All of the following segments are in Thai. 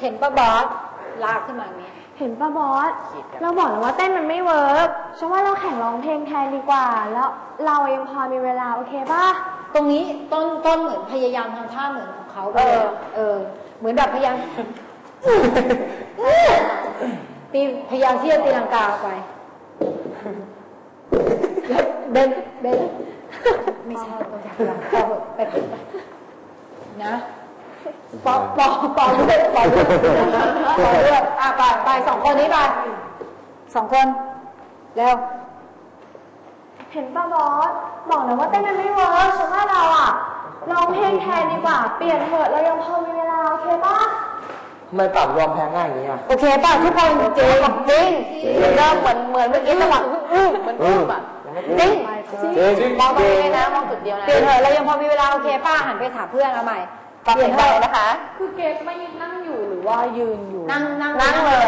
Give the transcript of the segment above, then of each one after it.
เห็นป้าบอสลากขึ้นมาอย่างนี้ เห็นป้าบอส เราบอกแล้วว่าเต้นมันไม่เวิร์กฉันว่าเราแข่งร้องเพลงแทนดีกว่า แล้วเรายังพอมีเวลาโอเคป่ะ ตรงนี้ต้นต้นเหมือนพยายามทำท่าเหมือนของเขาไปเลยอะเออ เหมือนแบบพยายาม ตีพยายามที่จะตีลังกาออกไปเบนเบนไม่ใช่ต้องตีลังกาไปไปไปนะ ปอปอปอเลือดปอเลือดปอเลือดอะไปไปสองคนนี้ไปสองคนเร็วเห็นป้าบอสบอกแล้วว่าเต้นมันไม่เวิร์กฉันว่าเราอะร้องเพลงแทนดีกว่า เปลี่ยนเถอะเรายังพอมีเวลาโอเคป่ะทำไมปรับยอมแพ้ง่ายอย่างนี้อะโอเคป่ะทุกคนจริงจริงเริ่มเหมือนเหมือนเมื่อกี้จังหวะอื้อเหมือนอื้อแบบจริงจริงมองตรงนี้นะมองจุดเดียวนะเปลี่ยนเถอะเรายังพอมีเวลาโอเคป้าหันไปถามเพื่อนเอาใหม่ ปรับเปลี่ยนใจนะคะ คือเกสไม่นั่งอยู่หรือว่ายืนอยู่ นั่งนั่งนั่งเลย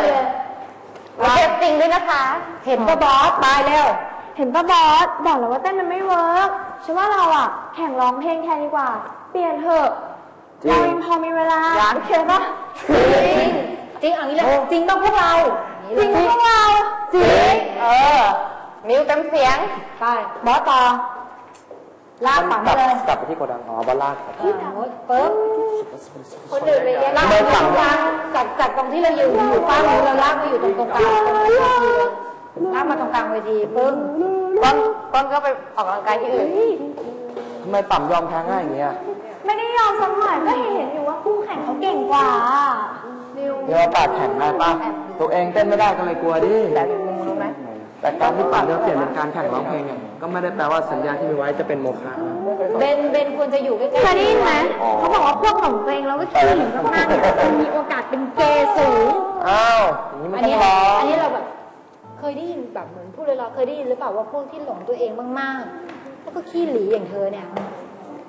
เราเทปจริงด้วยนะคะ เห็นป้าบอสตายแล้ว เห็นป้าบอสบอกแล้วว่าเต้นมันไม่เวิร์กฉันว่าเราอะแข่งร้องเพลงแทนดีกว่า เปลี่ยนเถอะจริงเรายังพอมีเวลาโอเคป่ะจริงจริงเอันนี้เลยจริงต้องพวกเรา จริงพวกเรา จริง เออ มิวเต็มเสียง ไป บอสต่อ ลากปั่นกไปลับเลยกลับไปที่โกดังอ๋อบอลลากครับอ่าโน้ตปึ๊บคนอื่นไปเรียนลากไปตรงกลางจากจากตรงที่เราอยู่อยู่ป้ามือเราลากมาอยู่ตรงตรงกลางตรงเวทีเลยลากมาตรงกลางเวทีปึ๊บต้นต้นก็ไปออกกำลังกายที่อื่นทำไมปรับยอมแพ้ง่ายอย่างนี้อะไม่ได้ยอมสักหน่อยก็เห็นอยู่ว่าคู่แข่งเขาเก่งกว่าเดี๋ยวปากแข็งได้ปะตัวเองเต้นไม่ได้ก็เลยกลัวดิแต่มึงรู้ไหม แต่การที่ปรับแล้วเปลี่ยนเป็นการแข่งร้องเพลงเนี่ยก็ไม่ได้แปลว่าสัญญาที่มีไว้จะเป็นโมฆะนะเบนเบนควรจะอยู่ใกล้ๆเคยได้ยินไหมเขาบอกว่าพวกหลงตัวเองแล้วก็ขี้หึงมากๆเนี่ยมันมีโอกาสเป็นเกย์สูง อ้าวอย่างนี้มันอันต้อนี้งร้องอันนี้เราแบบเคยได้ยินแบบเหมือนพูดเลยเราเคยได้ยินหรือเปล่าว่าพวกที่หลงตัวเองมากๆ แล้วก็ขี้หลีอย่างเธอเนี่ย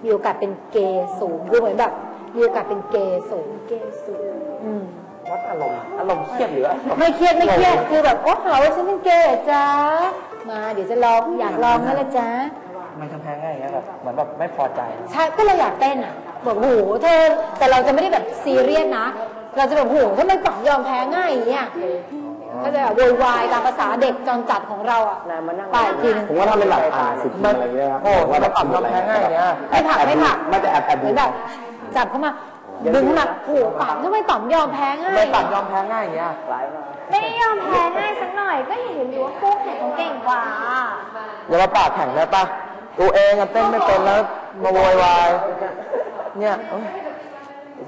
มีโอกาสเป็นเกย์สูงคือเหมือนแบบ มีโอกาสเป็นเกย์สูงเกย์สูงอืมวัดอารมณ์อารมณ์เครียดหรือไม่เครียดไม่เครียดคือแบบโอ้หาว่าฉันเป็นเกย์เหรอจ้ามาเดี๋ยวจะลองอยากลองนั่นแหละจ้าทำไมทำแพ้ง่ายอย่างเงี้ยแบบเหมือนแบบไม่พอใจใช่ก็เราอยากเต้นอะบอกโหเธอแต่เราจะไม่ได้แบบซีเรียสนะ เราจะแบบโหทำไมฝังยอมแพ้ง่ายอย่างเงี้ยก็จะแบบโวยวายตามภาษาเด็กจรจัดของเราอะนามานั่งไปกทีนึงผมว่าถ้าเป็นแบบอ่านสิบทีอะไรเงี้ยครับโอ้โหถ้าปรับยอมแพ้ง่ายเงี้ยไม่ผักไม่ผักไม่แต่แอบแอบดูแบบ จับเข้ามาดึงเข้ามาโอ้โหปั๊มทำไมปั๊มยอมแพ้ง่าทำไมยปรับยอมแพ้ง่ายอย่างเงี้ยไม่ได้ยอมแพ้ง่ายสักหน่อย ก็เห็นอยู่ว่าคู่แข่งเขาเก่งกว่า อย่ามาปากแข็งได้ปะตัวเองอะเต้นไม่เป็นแล้วมาโวยวายเนี่ยเอ้ย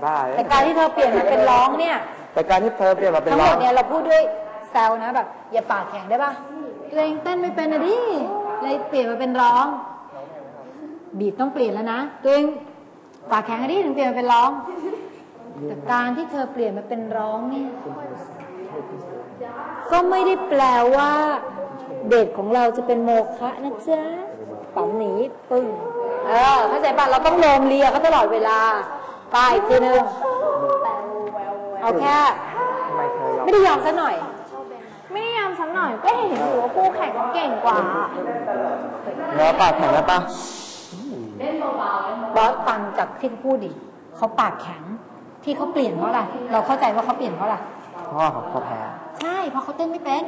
บ้าเลยแต่การที่เธอเปลี่ยนมาเป็นร้องเนี่ย แต่การที่เธอเปลี่ยนมาเป็นทั้งร้หมอดงเนี่ยเราพูดด้วยแซวนะแบบอย่าปากแข็งได้ปะตัวเองเต้นไม่เป็นนะดิเลยเปลี่ยนมาเป็นร้อง บีบต้องเปลี่ยนแล้วนะตัวเอง ปากแข็งอะดิถึงเปลี่ยนมาเป็นร้อง แต่การที่เธอเปลี่ยนมาเป็นร้องเนี่ยก็ไม่ได้แปลว่า เด็กของเราจะเป็นโมฆะนะจ๊ะปั๊มหนีปึ้งเออเข้าใจป่ะเราต้องโลมเลียเขาตลอดเวลาไปอีกทีนึงเอาแค่ทำไมเธอยอมไม่ได้ยอมซะหน่อย ไม่ได้ยอมสักหน่อยก็เห็นอยู่ว่าคู่แข่งเขาเก่งกว่า แล้วปากแข็งได้ปะ บอสฟังจากที่เขาพูดดิเขาปากแข็ง ที่เขาเปลี่ยนเพราะอะไรเราเข้าใจว่าเขาเปลี่ยนเพราะอะไรพ่อของพ่อแพ้ใช่เพราะเขาเต้นไม่เป็น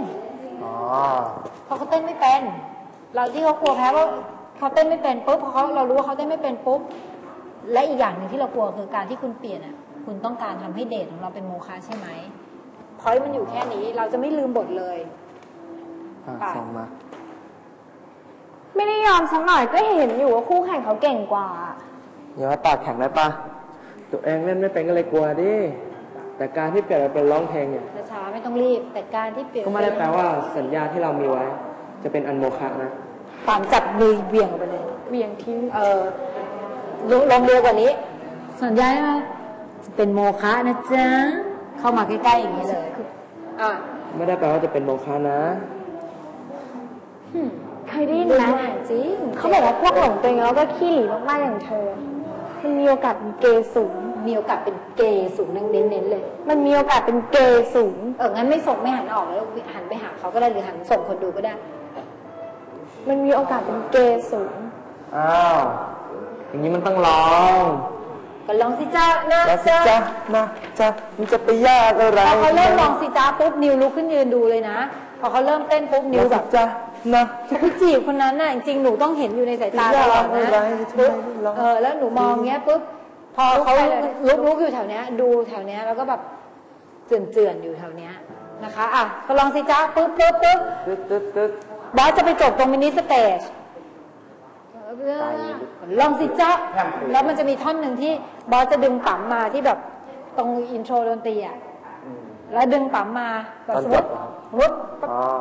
อ๋อเพราะเขาเต้นไม่เป็น เราที่เขากลัวแพ้ว่าเขาเต้นไม่เป็นปุ๊บพอเขาเรารู้ว่าเขาเต้นไม่เป็นปุ๊บและอีกอย่างหนึ่งที่เรากลัวคือการที่คุณเปลี่ยนอะ คุณต้องการทำให้เดทของเราเป็นโมฆะใช่ไหมพอยมันอยู่แค่นี้ เราจะไม่ลืมบทเลยอะปากส่งมาไม่ได้ยอมสักหน่อยก็เห็นอยู่ว่าคู่แข่งเขาเก่งกว่า อย่ามาปากแข็งได้ปะตัวเองเล่นไม่เป็นก็เลยกลัวดิ แต่การที่เปลี่ยนมาเป็นร้องเพลงเนี่ยช้าๆไม่ต้องรีบ แต่การที่เปลี่ยนก็ไม่ได้แปลว่าสัญญาที่เรามีไว้ จะเป็นอันโมฆะนะปามจับมือเบี่ยงออกไปเลยเวียงทิ้งเออลงลงเร็วกว่านี้ สัญญาได้ไหมจะเป็นโมฆะนะจ๊ะเข้ามาใกล้ๆอย่างนี้เลยอะไม่ได้แปลว่าจะเป็นโมฆะนะเคยได้ยินดูไหมหน่อยจริงเขาบอกว่าพวกหลงตัวเองแล้วก็ขี้หลีมากๆอย่างเธอ มันมีโอกาสเป็นเกย์สูง มีโอกาสเป็นเกย์สูงนั่งเน้นๆเลย มันมีโอกาสเป็นเกย์สูง เอองั้นไม่ส่งไม่หันออกแล้วหันไปหาเขาก็ได้หรือหันส่งคนดูก็ได้ มันมีโอกาสเป็นเกย์สูง อ้าว อย่างนี้มันต้องร้องมก็ลองสิจ้านะแล้วสิจ้าจ๊ะนะจ๊ะมันจะไปยากอะไรพอเขาเริ่มลองสิจ้าปุ๊บนิวลุกขึ้นยืนดูเลยนะ พอเขาเริ่มเต้นปุ๊บนิวแล้วแบสิบ จ๊ะ นะจะไปจีบคนนั้นน่ะจริงๆหนูต้องเห็นอยู่ในสายตาตลอดนะอะไรทำไมปุ๊บไม่ลองเออแล้วหนูมองเงี้ยปุ๊บพอเขาลุกลุกอยู่แถวเนี้ย ดูแถวเนี้ยแล้วก็แบบเจือนเจือนๆอยู่แถวเนี้ยนะคะอะก็ลองสิจ้าปุ๊บปุ๊บปุ๊บตึ๊ดตึ๊ดตึ๊ดบอสจะไปจบตรงมินิสเตจลองสิจ๊ะแล้วมันจะมีท่อนหนึ่งที่บอสจะดึงปั๊มมาที่แบบตรงอินโทรดนตรีอะแล้วดึงปั๊มมาแบบสมมติส มมติ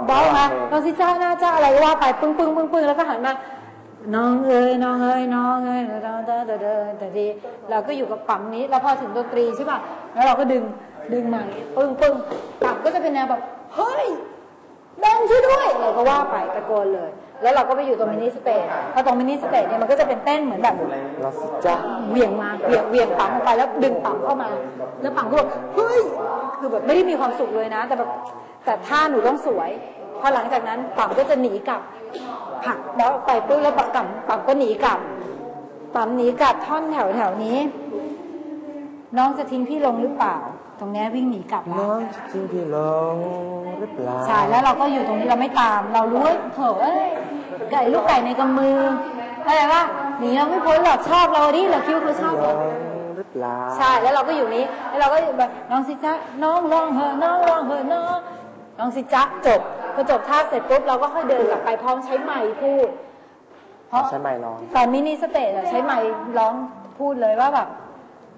บอสมาลองสิจ๊ะหน้าจ้าอะไรก็ว่าไปปึ้งปึ้งปึ้งปึ้งแล้วก็หันมาน้องเอ้ยน้องเอ้ยน้องเอ้ยเดินเดินเดินเดินเดินแต่ทีเราก็อยู่กับปั๊มนี้แล้วพอถึงดนตรีใช่ป่ะแล้วเราก็ดึงดึงมาอย่างงี้ปึ้งปึ้งปั๊มก็จะเป็นแนวแบบเฮ้ยเบนช่วยด้วยเราก็ว่าไปตะโกนเลย แล้วเราก็ไปอยู่ตรงมินิสเตจพอตรงมินิสเตจเนี่ยมันก็จะเป็นเต้นเหมือนแบบแล้วสิจ๊ะเหวี่ยงมาเหวี่ยงเหวี่ยงปั๊มออกไปแล้วดึงปั๊มเข้ามา แล้วปั๊มก็แบบเฮ้ยคือแบบไม่ได้มีความสุขเลยนะ แต่แบบ แต่ท่าหนูต้องสวยพอหลังจากนั้นปั๊มก็จะหนีกลับผลักแล้วไปปุ๊บแล้วปั๊มปั๊มก็หนีกลับปั๊มหนีกลับท่อนแถวแถวนี้ น้องจะทิ้งพี่ลงหรือเปล่า ตรงเนี้ยวิ่งหนีกลับแล้วน้องจะทิ้งพี่ลงหรือเปล่าใช่แล้วเราก็อยู่ตรงนี้เราไม่ตาม เรารู้ว่าเถอะเอ้ยไก่ลูกไก่ในกำมืออะไรวะหนีเราไม่พ้นหรอกชอบเราดิเราคิดว่าเขาชอบลเรางหรือเปล่าใช่แล้วเราก็อยู่นี้แล้วเราก็อยู่แบบน้องสิจ๊ะน้องร้องเหอะน้องร้องเหอะน้อง น้องสิจ๊ะจบพอจบท่าเสร็จปุ๊บเราก็ค่อยเดินกลับไปพร้อมใช้ไมค์พูด เพราะใช้ไม้ร้องตอนมินิสเตจอะใช้ไมค์ร้องพูดเลยว่าแบบ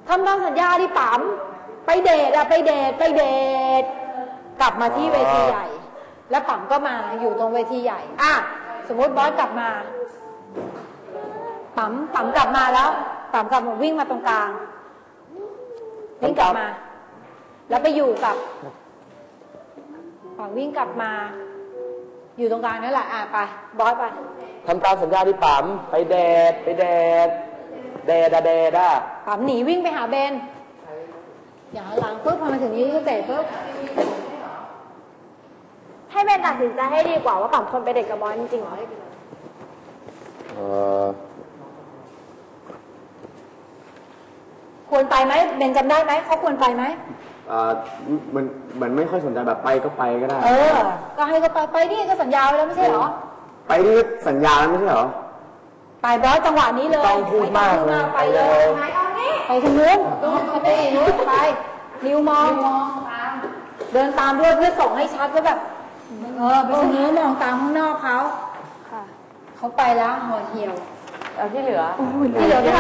ทำตามสัญญาดิปั๊มไปเดทอะไปเดทไปเดทกลับมาที่เวทีใหญ่ แล้วปั๊มก็มาอยู่ตรงเวทีใหญ่อะสมมติบอสกลับมาปั๊มปั๊มกลับมาแล้วปั๊มกลับมาวิ่งมาตรงกลางวิ่งกลับมา แล้วไปอยู่กับ ปั๊มวิ่งกลับมา อยู่ตรงกลางนั่นแหละอะไปบอสไปทำตามสัญญาที่ปั๊มไปแดดไปแดดแดดอะแดดอะปั๊มหนีวิ่งไปหาเบนอย่างหลังปุ๊บพอมาถึงนี้ก็เตะปุ๊บให้เบนตัดสินใจให้ดีกว่าว่าปั๊มคนไปเด็กกับบอสจริงๆเหรอเออควรไปไหมเบนจำได้ไหมเขาควรไปไหม อ่าเหมันเหมือนไม่ค่อยสนใจแบบไปก็ไปก็ได้ เออ ก็ให้เขาไปไปดิก็สัญญาไว้แล้วไม่ใช่เหรอ ไปที่สัญญาแล้วไม่ใช่เหรอ ไปบอสจังหวะนี้เลยต้องพูดมากเลย ไปเลยไปทางนู้นไปไปนู้นไป นิวมองเดินตามด้วยเพื่อส่งให้ชัดว่าแบบ เออไปทางนู้นมองตามข้างนอกเขาเขาไปแล้วหัวเหี่ยวแล้วที่เหลือที่เหลือก็